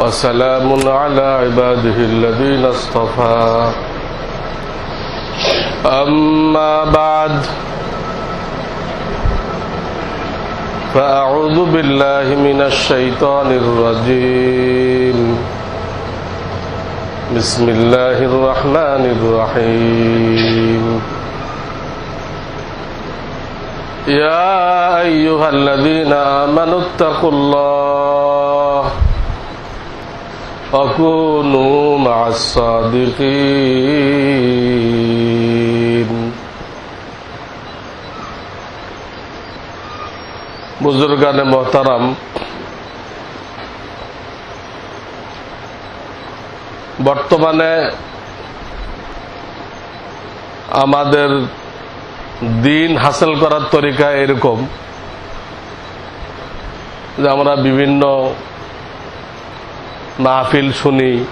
وسلام على عباده الذين اصطفى. أما بعد فأعوذ بالله من الشيطان الرجيم. بسم الله الرحمن الرحيم. يا أيها الذين آمنوا اتقوا الله وكونوا مع الصادقين বুজুর্গানে মোহতারাম বর্তমানে আমাদের দিন হাসিল করার তরিকা এরকম যে আমরা বিভিন্ন মাহফিল শুনি।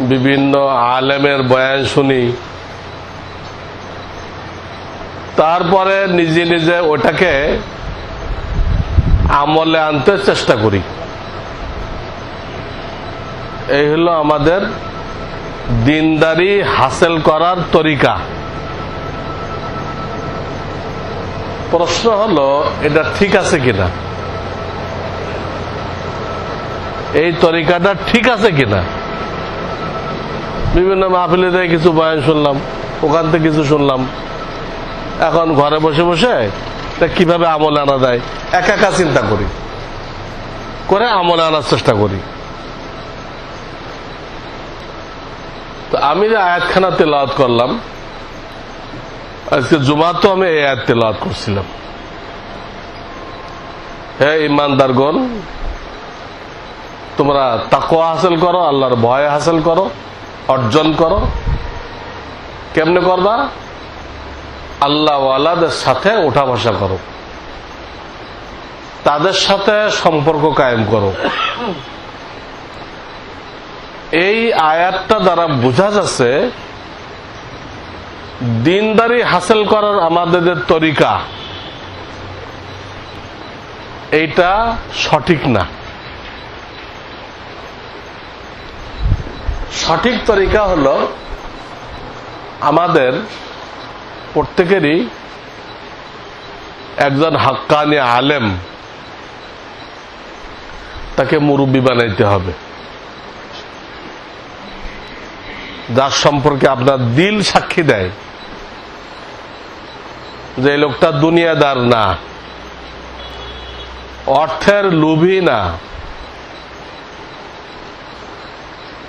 বিভিন্ন আলেমের বয়ান শুনি। তারপরে নিজে নিজে ওটাকে আমলে আনতে চেষ্টা করি। এই হলো আমাদের দিনদারি হাসিল করার তরিকা। প্রশ্ন হলো, এটা ঠিক আছে কিনা? এই তরিকাটা ঠিক আছে কিনা? বিভিন্ন মাহফিলে থেকে কিছু বয়ান শুনলাম, ওখান থেকে কিছু শুনলাম। এখন ঘরে বসে বসে তা কীভাবে আমল আনা যায়? একা একা চিন্তা করি। করে আমলে আনার চেষ্টা করি। তো আমি যে আয়াতখানা তেলাওয়াত করলাম, আজকে জুমা তো আমি এই আয়াত তেলাওয়াত করছিলাম। হে ইমানদারগণ তোমরা তাকোয়া হাসিল করো, আল্লাহর ভয় হাসিল করো, অর্জন করো। কেমনে করবা? আল্লাহওয়ালাদের সাথে ওঠা বসা করো। তাদের সাথে সম্পর্ক কায়েম করো। এই আয়াতটা দ্বারা বোঝা যাচ্ছে, দিনদারি হাসিল করার আমাদের তরিকা, এইটা সঠিক না। সঠিক তরিকা হলো আমাদের প্রত্যেকেরই একজন হাক্কানি আলেম তাকে মুরব্বী বানাইতে হবে। যার সম্পর্কে আপনার দিল সাক্ষী দেয় যে লোকটা দুনিয়াদার না, অর্থের লোভী না।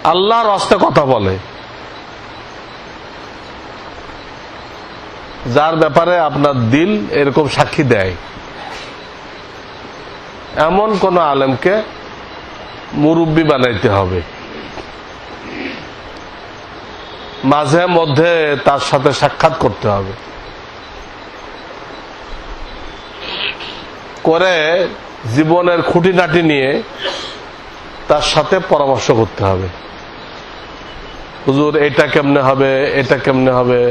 আল্লাহর হস্তে কথা বলে। যার ব্যাপারে আপনার দিল এরকম সাক্ষী দেয়। এমন কোন আলেমকে মুরব্বী বানাইতে হবে। মাঝে মধ্যে তার সাথে সাক্ষাৎ করতে হবে। করে জীবনের খুঁটিনাটি নিয়ে তার সাথে পরামর্শ করতে হবে। হুজুর, এটা কেমনে হবে, এটা কেমনে হবে,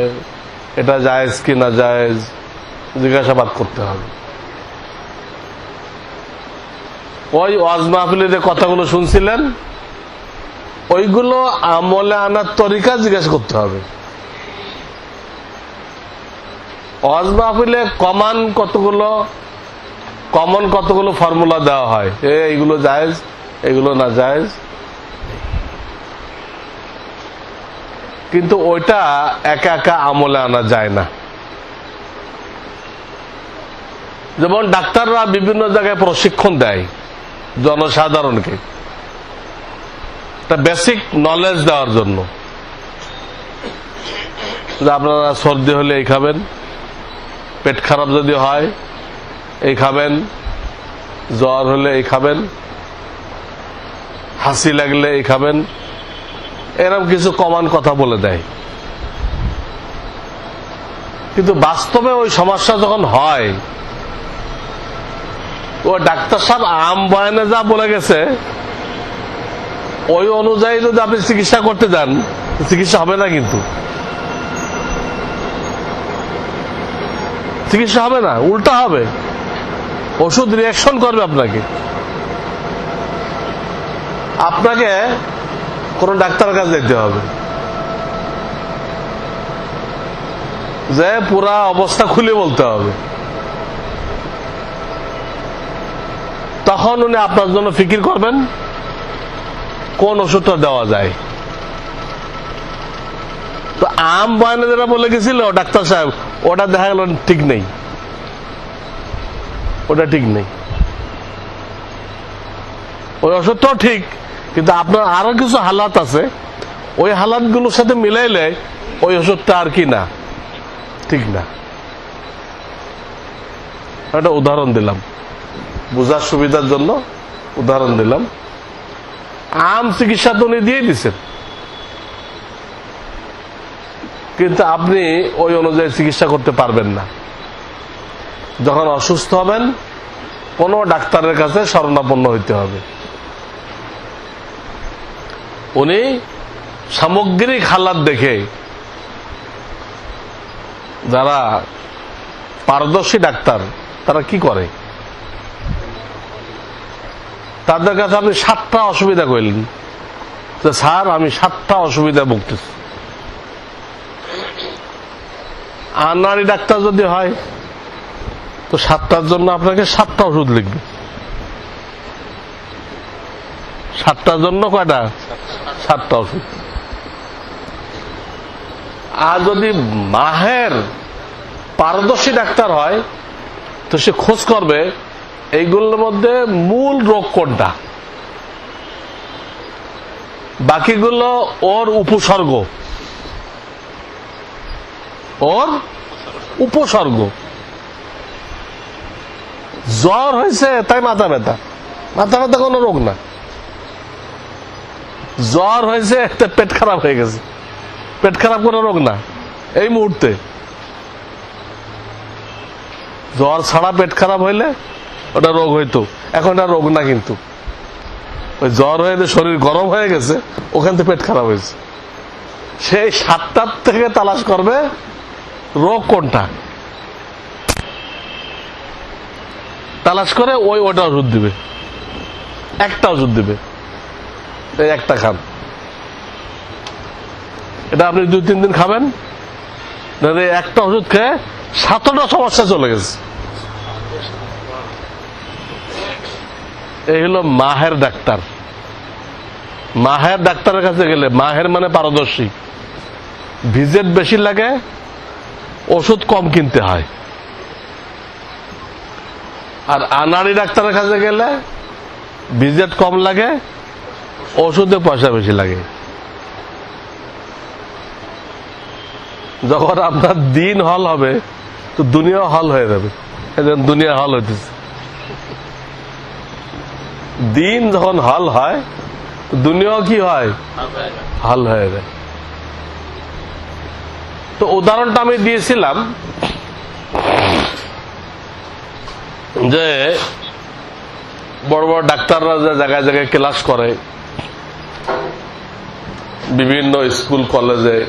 এটা জায়েজ কি না জায়েজ? জিজ্ঞাসাবাদ করতে হবে। ওই ওয়াজ মাহফিলে যে কথাগুলো শুনছিলেন, ওইগুলো আমলে আনার তরিকা জিজ্ঞাসা করতে হবে। ওয়াজ মাহফিলে কমান কতগুলো, কমন কতগুলো ফর্মুলা দেওয়া হয়? এইগুলো জায়েজ, এগুলো না জায়েজ। কিন্তু ওইটা একা একা আমলে আনা যায় না। যেমন ডাক্তাররা বিভিন্ন জায়গায় প্রশিক্ষণ দেয় জনসাধারণকে। বেসিক নলেজ দেওয়ার জন্য। আপনারা সর্দি হলে এই খাবেন, পেট খারাপ যদি হয়, এই খাবেন, জ্বর হলে এই খাবেন, হাসি লাগলে এই খাবেন এরকম কিছু কমান কথা বলে দেয়। কিন্তু বাস্তবে ওই সমস্যা যখন হয়, ও ডাক্তার সাহেব আম বয়ানে যা বলে গেছে, ওই অনুযায়ী যদি আপনি চিকিৎসা করতে যান, চিকিৎসা হবে না কিন্তু। চিকিৎসা হবে না, উল্টা হবে। ওষুধ রিয়াকশন করবে আপনাকে। আপনাকে কোনো ডাক্তার কাছে যেতে হবে। যে পুরা অবস্থা খুলে বলতে হবে। তখন উনি আপনার জন্য ফিকির করবেন। কোন ওষুধটা দেওয়া যায়। তো আম বয়ানে যেটা বলে গেছিল, ডাক্তার সাহেব, ওটা দেখা গেল ঠিক নেই। ওটা ঠিক নেই। ওই ওষুধটাও ঠিক। কিন্তু আপনার আরও কিছু হালাত আছে, ওই হালাতগুলোর সাথে মিলাইলে ওই ওষুধটা আর কি না? ঠিক না। একটা উদাহরণ দিলাম। বোঝার সুবিধার জন্য উদাহরণ দিলাম। আম চিকিৎসা তো উনি দিয়ে দিচ্ছেন কিন্তু আপনি ওই অনুযায়ী চিকিৎসা করতে পারবেন না। যখন অসুস্থ হবেন, কোনো ডাক্তারের কাছে শরণাপন্ন হইতে হবে। উনি সামগ্রিক হালাত দেখে যারা পারদর্শী ডাক্তার, তারা কি করে? তাদের কাছে আপনি সাতটা অসুবিধা কইলেন। যে স্যার, আমি সাতটা অসুবিধা ভুগতেছি। আর নারী ডাক্তার যদি হয়, তো সাতটার জন্য আপনাকে সাতটা ওষুধ লিখবে। সাতটার জন্য কয়টা? সাতটা ওষুধ আর যদি মাহের পারদর্শী ডাক্তার হয়, তো সে খোঁজ করবে এইগুলোর মধ্যে মূল রোগ কোনটা। বাকিগুলো ওর উপসর্গ। ওর উপসর্গ। জ্বর হয়েছে, তাই মাথা ব্যথা। মাথা ব্যথা কোনো রোগ না। জ্বর হয়েছে একটা পেট খারাপ হয়ে গেছে। পেট খারাপ কোনো রোগ না। এই মুহূর্তে। জ্বর ছাড়া পেট খারাপ হইলে ওটা রোগ হইতো। এখন এটা রোগ না কিন্তু। ওই জ্বর হয়ে শরীর গরম হয়ে গেছে, ওখান থেকে পেট খারাপ হয়েছে। সেই সাতটার থেকে তালাশ করবে, রোগ কোনটা? তালাশ করে ওই ওটা ওষুধ দিবে। একটা ওষুধ দিবে। একটা খান। এটা আপনি দুই, তিন দিন খাবেন। একটা ওষুধ খেয়ে সাতটা সমস্যা চলে গেছে। এই হলো মাহের ডাক্তার। মাহের ডাক্তারের কাছে গেলে, মাহের মানে পারদর্শী। ভিজিট বেশি লাগে, ওষুধ কম কিনতে হয়। আর আনাড়ি ডাক্তারের কাছে গেলে, ভিজিট কম লাগে ওষুধে পয়সা বেশি লাগে। যখন আপনার দিন হল হবে, তো দুনিয়া হল হয়ে যাবে। দুনিয়া হল হইতেছে। দিন যখন হল হয় দুনিয়াও কি হয়? হল হয়ে যায়। তো উদাহরণটা আমি দিয়েছিলাম যে বড় বড় ডাক্তাররা যে জায়গায় জায়গায় ক্লাস করে বিভিন্ন স্কুল, কলেজে,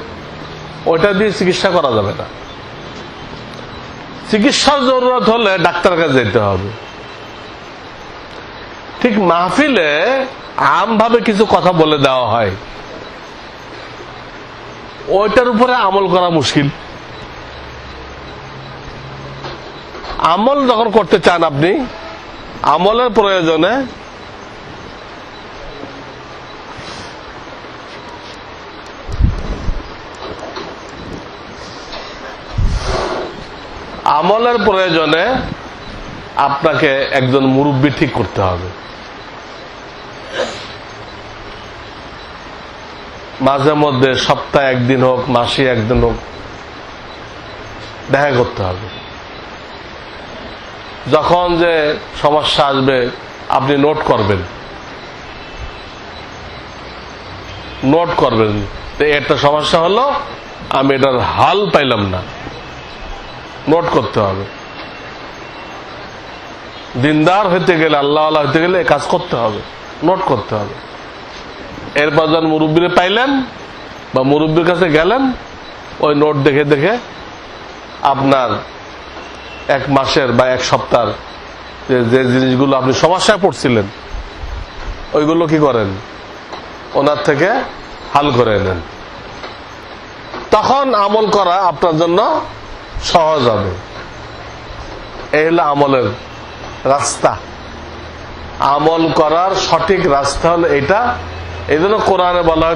ওইটা দিয়ে চিকিৎসা করা যাবে না। চিকিৎসার জরুরত হলে ডাক্তার কাছে যেতে হবে। ঠিক মাহফিলে আমভাবে কিছু কথা বলে দেওয়া হয়। ওইটার উপরে আমল করা মুশকিল। আমল যখন করতে চান আপনি, আমলের প্রয়োজনে আমলের প্রয়োজনে আপনাকে একজন মুরব্বী ঠিক করতে হবে। মাঝে মধ্যে সপ্তাহে একদিন হোক, মাসে একদিন হোক, দেখা করতে হবে। যখন যে সমস্যা আসবে, আপনি নোট করবেন। নোট করবেন তো একটা সমস্যা হলো, আমি এটার হাল পাইলাম না। নোট করতে হবে। দিনদার হইতে গেলে, আল্লাহ আল্লাহ হইতে গেলে কাজ করতে হবে। নোট করতে হবে। এরপর যখন মুরব্বীরে পাইলেন বা মুরব্বীর কাছে গেলেন, ওই নোট দেখে দেখে আপনার এক মাসের বা এক সপ্তাহ যে জিনিসগুলো আপনি সমস্যায় পড়ছিলেন, ওইগুলো কি করেন? ওনার থেকে হাল করে নেন। তখন আমল করা আপনার জন্য সহজ হবে। এই হলো আমলের রাস্তা। আমল করার সঠিক রাস্তা হলো এটা। এই জন্য কোরআনে বলা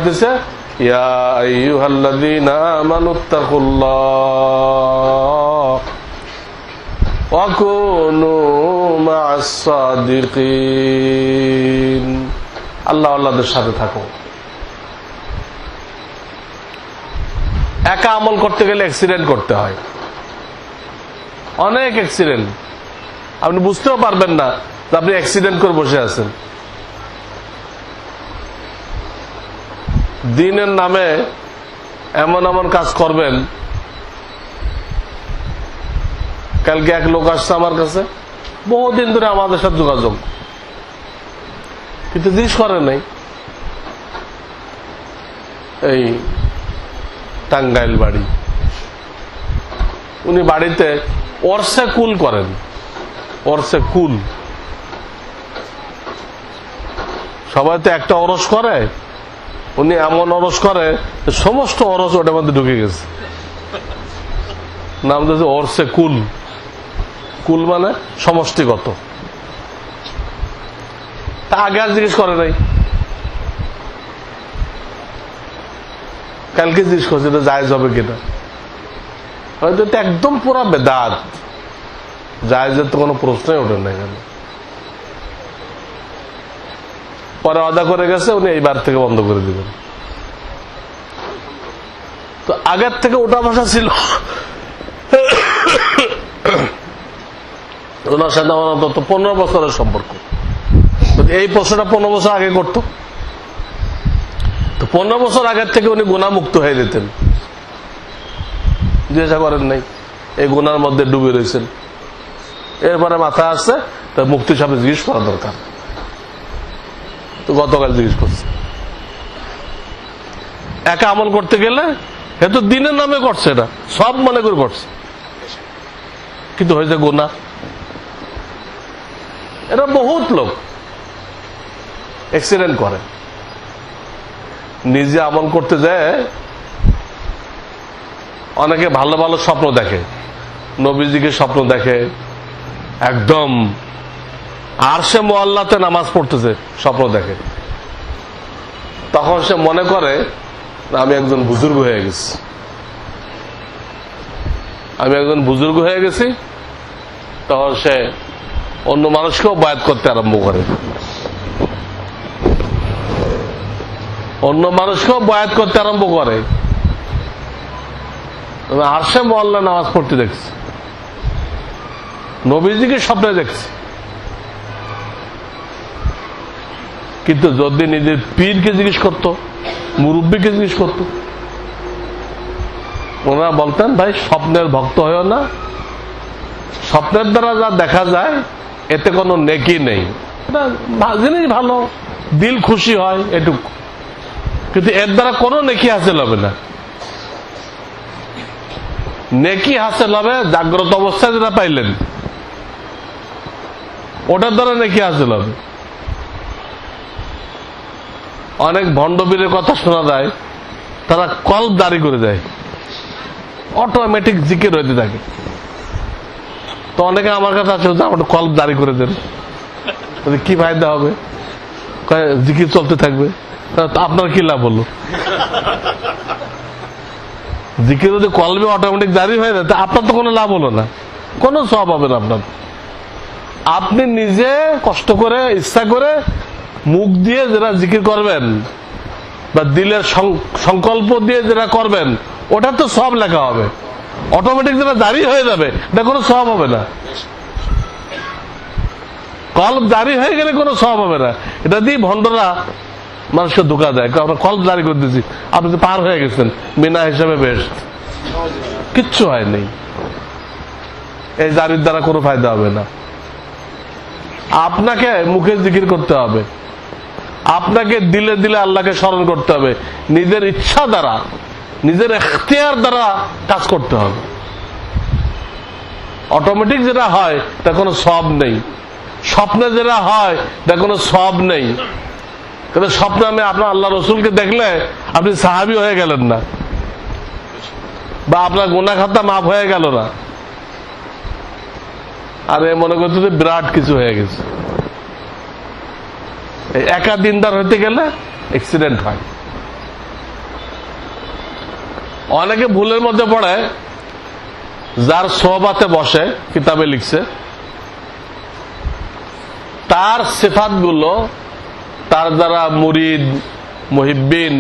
সাদিকিন। আল্লাহ আল্লাহদের সাথে থাকো। একা আমল করতে গেলে অ্যাক্সিডেন্ট করতে হয়। অনেক অ্যাক্সিডেন্ট আপনি বুঝতেও পারবেন না যে আপনি অ্যাক্সিডেন্ট করে বসে আছেন। দিনের নামে এমন এমন কাজ করবেন। কালকে এক লোক আসছে আমার কাছে, বহুদিন ধরে আমাদের সাথে যোগাযোগ। কিন্তু জিনিস করে নাই। এই টাঙ্গাইল বাড়ি। উনি বাড়িতে কুল করেন। কুল। সবাই তো একটা অরস করে। উনি এমন অরস করে সমস্ত অরস ওটার মধ্যে ঢুকে গেছে। নাম দিয়েছে অর্সে কুল। কুল মানে সমষ্টিগত। তা আগে আর জিজ্ঞেস করে নাই। কালকে জিজ্ঞেস করছে এটা জায়জ হবে কিনা। একদম পুরা বেদাত। জায়জের তো কোনো প্রশ্নই ওঠে না এখানে। পরে অদা করে গেছে, উনি এইবার থেকে বন্ধ করে দিবেন। তো আগের থেকে ওটা ভাষা ছিল। ওনার সাথে আমার অন্তত পনেরো বছরের সম্পর্ক। এই প্রশ্নটা পনেরো বছর আগে করতো, তো পনেরো বছর আগের থেকে উনি গুণামুক্ত হয়ে যেতেন। জিজ্ঞাসা করেন নাই, এই গুনার মধ্যে ডুবে রয়েছেন। এরপরে মাথা আসছে, তা মুক্তি সাথে জিজ্ঞেস করা দরকার। তো গতকাল জিজ্ঞেস করছে। একা আমল করতে গেলে, এ তো দিনের নামে করছে এটা, সব মনে করে করছে। কিন্তু হয়েছে গোনা এটা বহুত লোক। অ্যাক্সিডেন্ট করে। নিজে আমল করতে যায় অনেকে ভালো ভালো স্বপ্ন দেখে, নবীজিকে স্বপ্ন দেখে, একদম আর সে মোয়াল্লাতে নামাজ পড়তেছে, স্বপ্ন দেখে। তখন সে মনে করে, আমি একজন বুজুর্গ হয়ে গেছি। আমি একজন বুজুর্গ হয়ে গেছি, তখন সে অন্য মানুষকেও বায়াত করতে আরম্ভ করে। অন্য মানুষকেও বয়াত করতে আরম্ভ করে। আরশে মহল্লা নামাজ পড়তে দেখছি। নবীজিকে স্বপ্নে দেখছি। কিন্তু যদি নিজের পীরকে জিজ্ঞেস করতো, মুরব্বীকে জিজ্ঞেস করতো, ওনারা বলতেন, ভাই, স্বপ্নের ভক্ত হয়েও না। স্বপ্নের দ্বারা যা দেখা যায়, এতে কোনো নেকি নেই। জিনিস ভালো। দিল খুশি হয়, এটুকু। কিন্তু এর দ্বারা কোনো নেকি হাসিল হবে না। নেকি হাসিল হবে জাগ্রত অবস্থায় যেটা পাইলেন। ওটার দ্বারা নেকি হাসিল হবে অনেক ভণ্ডবীরের কথা শোনা যায়, তারা কল জারি করে দেয়। অটোমেটিক জিকির হইতে থাকে। তো অনেকে আমার কাছে আছে আমার কল্প জারি করে দেন। কি ফায়দা হবে? জিকির চলতে থাকবে। আপনার কি লাভ হলো? জিকির যদি কলবে অটোমেটিক জারি হয়ে যায়, তা আপনার তো কোনো লাভ হলো না। কোনো সব হবে না আপনার। আপনি নিজে কষ্ট করে, ইচ্ছা করে মুখ দিয়ে যেটা জিকির করবেন বা দিলের সংকল্প দিয়ে যেটা করবেন, ওটা তো সব লেখা হবে। অটোমেটিক যেটা জারি হয়ে যাবে, এটা কোনো সব হবে না। কল জারি হয়ে গেলে কোনো সব হবে না। এটা দিয়ে ভণ্ডরা মানুষকে ধোকা দেয়। আমরা কল্প জারি করে দিয়েছি আপনি তো পার হয়ে গেছেন। বিনা হিসাবে বেশ। কিচ্ছু হয় নেই। এই জারির দ্বারা কোনো ফায়দা হবে না। আপনাকে মুখে জিকির করতে হবে। আপনাকে দিলে দিলে আল্লাহকে স্মরণ করতে হবে। নিজের ইচ্ছা দ্বারা, নিজের এখতিয়ার দ্বারা কাজ করতে হবে। অটোমেটিক যেটা হয় তা কোনো সব নেই। স্বপ্নে যেটা হয় তা কোনো সব নেই। কিন্তু স্বপ্নে আমি আপনার আল্লাহ রসুলকে দেখলে আপনি সাহাবি হয়ে গেলেন না। বা আপনার গোনা খাতা মাপ হয়ে গেল না। আর এ মনে করছে যে বিরাট কিছু হয়ে গেছে। একা দিনদার হইতে গেলে অ্যাক্সিডেন্ট হয়। অনেকে ভুলের মধ্যে পড়ে, যার সোহবাতে বসে, কিতাবে লিখছে, তার সেফাতগুলো তার দ্বারা মুরিদ মহিবিন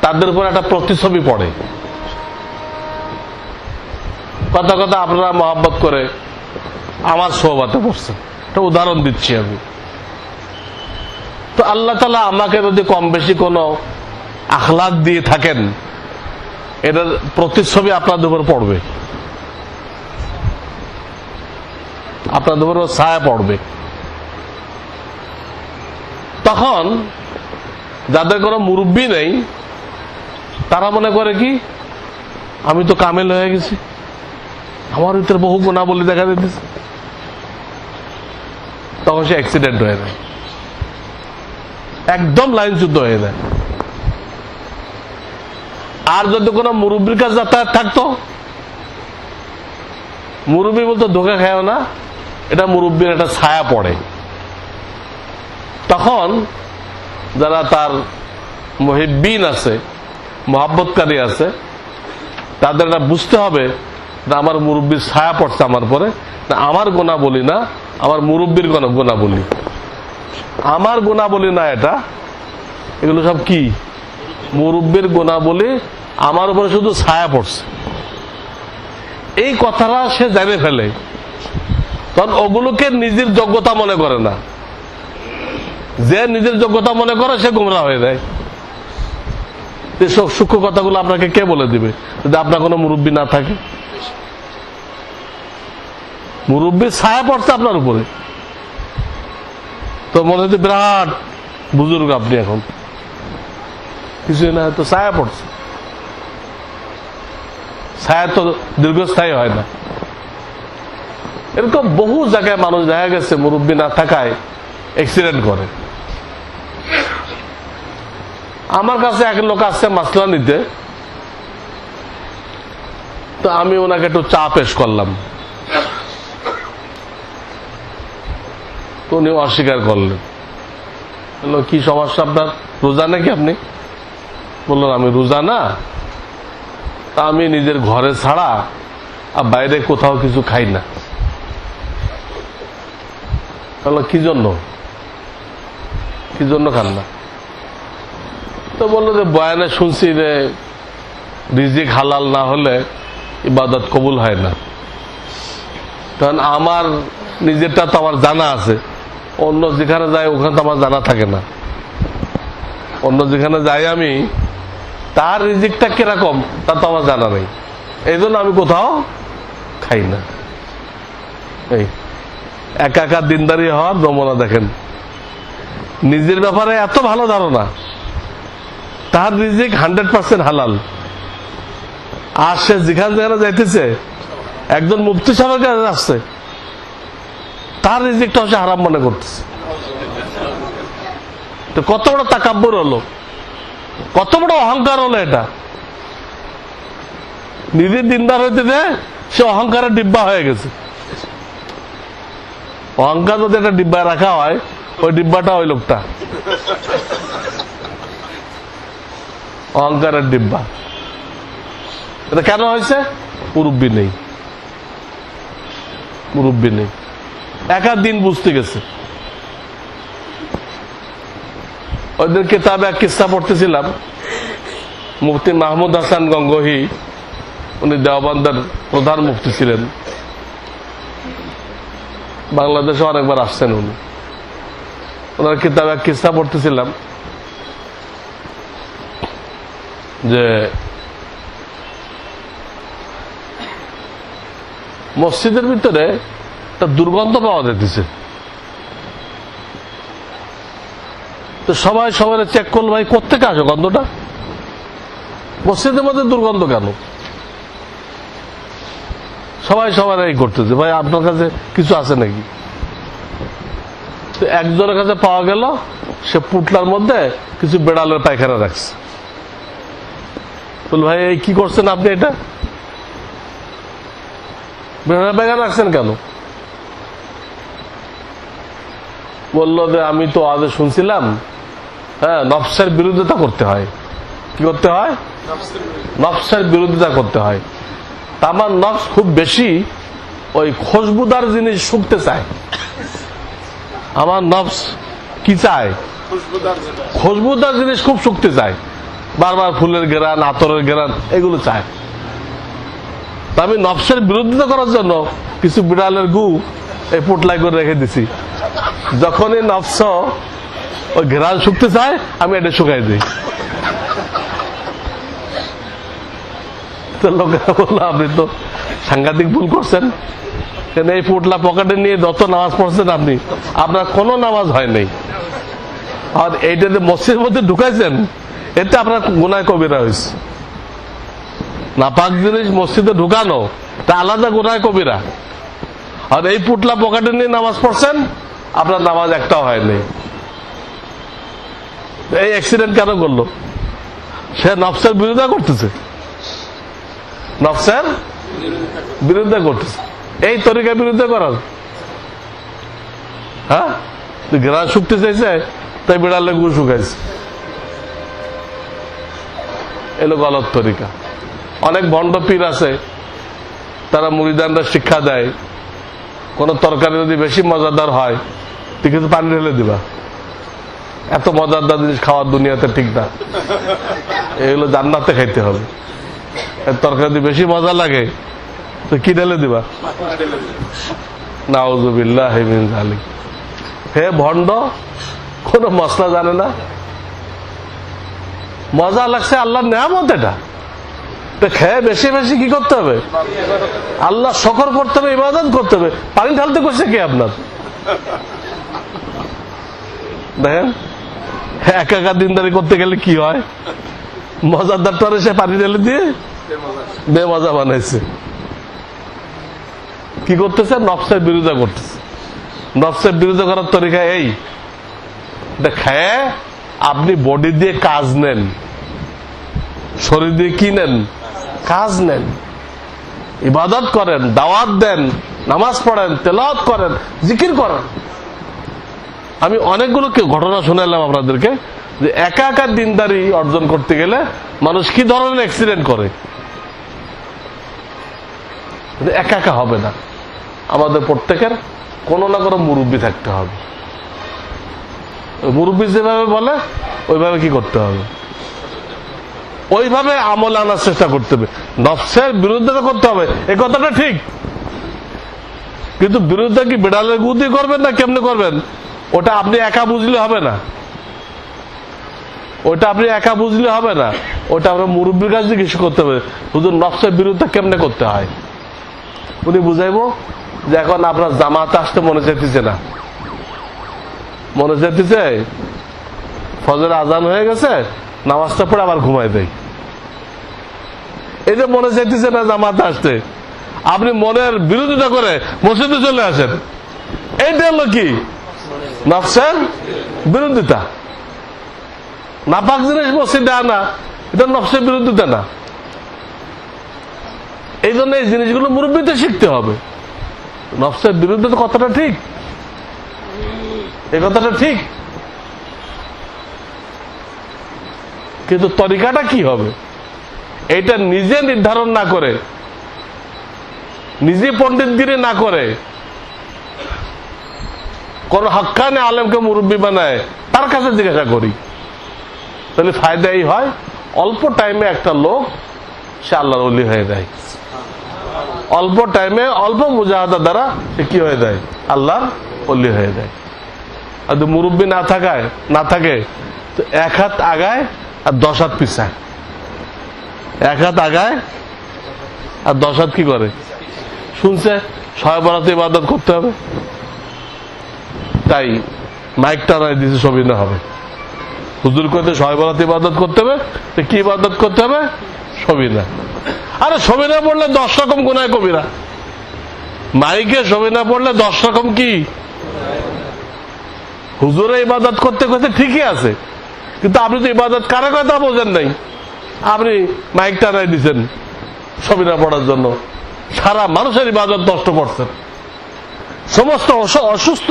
তাদের উপর একটা প্রতিছবি পড়ে। কথা কথা আপনারা মহাব্বত করে আমার সোহবাতে বসছেন একটা উদাহরণ দিচ্ছি আমি। তো আল্লাহ তালা আমাকে যদি কম বেশি কোনো আখলাদ দিয়ে থাকেন, এটার প্রতিচ্ছবি আপনাদের উপর পড়বে। আপনাদের উপর ছায়া পড়বে। তখন যাদের কোনো মুরব্বী নেই, তারা মনে করে কি, আমি তো কামেল হয়ে গেছি। আমার ভিতরে বহু গুণা বলে দেখা দিতেছে তখন সে অ্যাক্সিডেন্ট হয়ে যায়। একদম লাইন যুদ্ধ হয়ে যায়। আর যদি কোনো মুরব্বীর কাছে যাতায়াত থাকতো, মুরব্বী বলতো, ধোকা খায় না। এটা মুরব্বীর একটা ছায়া পড়ে। তখন যারা তার মহিবিন আছে, মহাব্বতকারী আছে, তাদের এটা বুঝতে হবে না আমার মুরব্বীর ছায়া পড়ছে আমার পরে। না, আমার গোনা বলি না, আমার মুরব্বীর গোনা বলি আমার গোনা বলি না এটা, এগুলো সব কি? মুরব্বীর গোনা বলি আমার উপরে শুধু ছায়া পড়ছে। এই কথাটা সে জেনে ফেলে। তখন ওগুলোকে নিজের যোগ্যতা মনে করে না। যে নিজের যোগ্যতা মনে করে সে গুমরা হয়ে যায়। এসব সূক্ষ্ম কথাগুলো আপনাকে কে বলে দিবে? যদি আপনার কোনো মুরব্বী না থাকে। মুরব্বী ছায়া পড়ছে আপনার উপরে। তো মনে হচ্ছে বিরাট বুজুর্গ আপনি এখন। কিছুই না, তো ছায়া পড়ছে। ছায়া তো দীর্ঘস্থায়ী হয় না। এরকম বহু জায়গায় মানুষ দেখা গেছে মুরব্বী না থাকায় অ্যাক্সিডেন্ট করে। আমার কাছে এক লোক আসছে মাসলা নিতে। তো আমি ওনাকে একটু চা পেশ করলাম। উনি অস্বীকার করলেন। কি সমস্যা আপনার? রোজা নাকি আপনি? বললেন আমি রোজা না। তা আমি নিজের ঘরে ছাড়া আর বাইরে কোথাও কিছু খাই না। বলল, কি জন্য? কি জন্য খান না? তো বলল যে বয়ানে শুনছি যে রিজিক হালাল না হলে ইবাদত কবুল হয় না। কারণ আমার নিজেরটা তো আমার জানা আছে। অন্য যেখানে যাই, ওখানে তো আমার জানা থাকে না। অন্য যেখানে যাই আমি, তার রিজিকটা কীরকম তা তো আমার জানা নেই। এই জন্য আমি কোথাও খাই না। এই, একা একা দিনদারি হওয়ার নমুনা দেখেন। নিজের ব্যাপারে এত ভালো ধারণা। তার রিজিক হান্ড্রেড পার্সেন্ট হালাল। আর সে যেখানে যেখানে যাইতেছে, একজন মুফতি সাহেবের কাছে আসছে, তার রিজিকটা হচ্ছে হারাম মনে করতেছে। তো কত বড় তাকাব্বর হলো? কত বড় অহংকার হলো এটা? নিজের দিনদার হইতে দে সে অহংকারের ডিব্বা হয়ে গেছে। অহংকার যদি একটা ডিব্বায় রাখা হয়, ওই ডিব্বাটা ওই লোকটা। অহংকারের ডিব্বা। এটা কেন হয়েছে? মুরব্বী নেই। মুরব্বী নেই। একা দিন বুঝতে গেছে। ওদের কিতাবে এক কিস্সা পড়তেছিলাম। মুফতি মাহমুদ হাসান গঙ্গহি, উনি দেওবন্দের প্রধান মুফতি ছিলেন। বাংলাদেশে অনেকবার আসছেন উনি। ওনার কিতাবে এক কিস্তা পড়তেছিলাম। যে মসজিদের ভিতরে একটা দুর্গন্ধ পাওয়া যেতেছে তো সবাই সবাই চেক করল, ভাই কোথেকে আসে গন্ধটা? মসজিদের মধ্যে দুর্গন্ধ কেন? সবাই সবার এই করতেছে, ভাই, আপনার কাছে কিছু আছে নাকি? তো একজনের কাছে পাওয়া গেল, সে পুটলার মধ্যে কিছু বেড়ালের পায়খানা রাখছে। বল ভাই কি করছেন আপনি এটা? পায়খানা রাখছেন কেন? বলল যে আমি তো আগে শুনছিলাম হ্যাঁ নফসের বিরোধিতা করতে হয়। কি করতে হয়? নফসের বিরোধিতা করতে হয়। আমার নফস খুব বেশি ওই খুশবুদার জিনিস শুকতে চায়। আমার নফস কি চায়? খুশবুদার জিনিস খুব শুকতে চায়। বারবার ফুলের গেরান আতরের গেরান এগুলো চায়। আমি নফসের বিরোধিতা করার জন্য কিছু বিড়ালের গু এই পোটলাই করে রেখে দিছি। যখনই নফস ওই ঘেরান শুকতে চায়, আমি এটা শুকাই দিই। লোকেরা বলল, আপনি তো সাংঘাতিক ভুল করছেন। কেন এই পুটলা পকেটে নিয়ে যত নামাজ পড়ছেন আপনি? আপনার কোনো নামাজ হয় নাই। আর এইটা যে মসজিদের মধ্যে ঢুকাইছেন এতে আপনার গুনায় কবিরা হয়েছে নাপাক জিনিস মসজিদে ঢুকানো, তা আলাদা গুনায় কবিরা। আর এই পুটলা পকেটে নিয়ে নামাজ পড়ছেন, আপনার নামাজ একটাও হয়নি এই অ্যাক্সিডেন্ট কেন করল? সে নফসের বিরোধিতা করতেছে। নফসের বিরুদ্ধে করতেছে। এই তরিকার বিরুদ্ধে করার। হ্যাঁ? গ্রাস শুকতে চাইছে, তাই বিড়ালে গু শুকাইছে। এলো গলত তরিকা। অনেক ভণ্ড পীর আছে, তারা মুড়িদানরা শিক্ষা দেয়। কোন তরকারি যদি বেশি মজাদার হয়, তুই কিন্তু পানি ঢেলে দিবা। এত মজাদার জিনিস খাওয়ার দুনিয়াতে ঠিক না। এগুলো জান্নাতে খাইতে হবে। তরকারি যদি বেশি মজা লাগে, তো কি ঢেলে দিবা? নাউজুবিল্লাহ জালিক হে ভণ্ড, কোন মশলা জানে না? মজা লাগছে, আল্লাহর নেয়ামত এটা। খেয়ে বেশি বেশি কি করতে হবে? আল্লাহ শকর করতে হবে, ইবাদত করতে হবে। পানি ঢালতে করছে কি আপনার? দেখেন, একা একা দিনদারি করতে গেলে কি হয়? মজাদার টরে সে পানি ঢেলে দিয়ে বেমজা বানাইছে। কি করতেছে? নফসের বিরোধিতা করতেছে। নফসের বিরোধিতা করার তরিকা এই। খায় আপনি বডি দিয়ে কাজ নেন। শরীর দিয়ে কি নেন? কাজ নেন। ইবাদত করেন, দাওয়াত দেন, নামাজ পড়েন, তেলাওয়াত করেন, জিকির করেন। আমি অনেকগুলো ঘটনা শুনালাম আপনাদেরকে, যে একা একা দিনদারি অর্জন করতে গেলে মানুষ কি ধরনের অ্যাক্সিডেন্ট করে? একা একা হবে না। আমাদের প্রত্যেকের কোনো না কোনো মুরব্বী থাকতে হবে। মুরব্বী যেভাবে বলে, ওইভাবে কি করতে হবে? ওইভাবে আমল আনার চেষ্টা করতে হবে। নফসের বিরুদ্ধে করতে হবে এই কথাটা ঠিক। কিন্তু বিরুদ্ধে কি বিড়ালের গুদি করবেন না কেমনে করবেন? ওটা আপনি একা বুঝলে হবে না। ওটা আপনি একা বুঝলে হবে না। ওটা আমরা মুরব্বীর কাছে কিছু করতে হবে শুধু নফসের বিরুদ্ধে কেমনে করতে হয়? উনি বুঝাইবো যে এখন আপনার জামাতে আসতে মনে চাইতেছে না। মনে চাইতেছে ফজর আজান হয়ে গেছে, নামাজটা পড়ে আবার ঘুমাই দেয়। এই যে মনে চাইতেছে না জামাতে আসতে, আপনি মনের বিরোধিতা করে মসজিদে চলে আসেন। এইটা হলো কি? নফসের বিরোধিতা। নাপাক জিনিস মসজিদে আনা, এটা নফসের বিরোধিতা না। এই জন্য এই জিনিসগুলো মুরব্বীতে শিখতে হবে। নফসের বিরুদ্ধে তো কথাটা ঠিক। এই কথাটা ঠিক? কিন্তু তরিকাটা কি হবে? এটা নিজে নির্ধারণ না করে, নিজে পণ্ডিতগিরি না করে, কোন হকানে আলেমকে মুরব্বী বানায়, তার কাছে জিজ্ঞাসা করি। তাহলে ফায়দা এই হয়, অল্প টাইমে একটা লোক, সে আল্লাহর অলি হয়ে যায়। অল্প টাইমে অল্প মুজাহাদা দ্বারা সে কি হয়ে যায়? আল্লাহর অলি হয়ে যায়। আর যদি মুরব্বী না থাকায়, না থাকে, তো এক হাত আগায় আর দশ হাত পিছায়। এক হাত আগায় আর দশ হাত কি করে? শুনছে ছয় বরাতে ইবাদত করতে হবে। তাই মাইক টানায় দিছে ছবি না হবে। হুজুর করতে ছয় বরাতে ইবাদত করতে হবে? তো কি ইবাদত করতে হবে? ছবি না আরে ছবি না পড়লে দশ রকম গুনায় কবিরা। মাইকে ছবি না পড়লে দশ রকম কি? হুজুরে ইবাদত করতে করতে ঠিকই আছে। কিন্তু আপনি তো ইবাদত কারে কথা বোঝেন নাই। আপনি মাইক টানাই দিচ্ছেন সবিনা পড়ার জন্য। সারা মানুষের ইবাদত নষ্ট করছেন। সমস্ত অস- অসুস্থ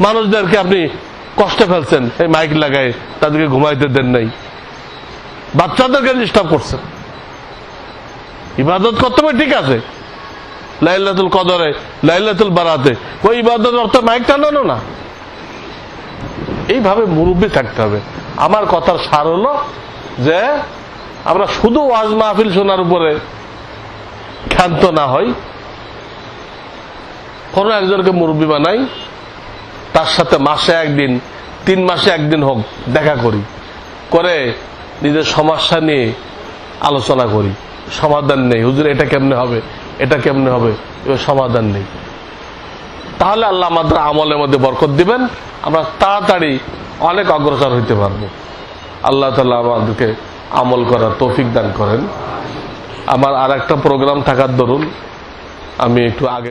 মানুষদেরকে আপনি কষ্টে ফেলছেন। এই মাইক লাগায় তাদেরকে ঘুমাইতে দেন নাই। বাচ্চাদেরকে ডিস্টার্ব করছেন। ইবাদত করতে হবে ঠিক আছে। লাইলাতুল কদরে, লাইলাতুল বারাতে। ওই ইবাদত অর্থ মাইক টানানো না। এইভাবে মুরব্বী থাকতে হবে। আমার কথার সার হলো যে, আমরা শুধু ওয়াজ মাহফিল শোনার উপরে ক্ষান্ত না হই। কোন একজনকে মুরব্বী বানাই, তার সাথে মাসে একদিন, তিন মাসে একদিন হোক দেখা করি, করে নিজের সমস্যা নিয়ে আলোচনা করি। সমাধান নেই। হুজুর, এটা কেমনে হবে? এটা কেমনে হবে? এবার সমাধান নেই। তাহলে আল্লাহ আমাদের আমলের মধ্যে বরকত দিবেন। আমরা তাড়াতাড়ি অনেক অগ্রসর হইতে পারব। আল্লাহ তালা আমাদেরকে আমল করার তৌফিক দান করেন। আমার আর একটা প্রোগ্রাম থাকার দরুন। আমি একটু আগে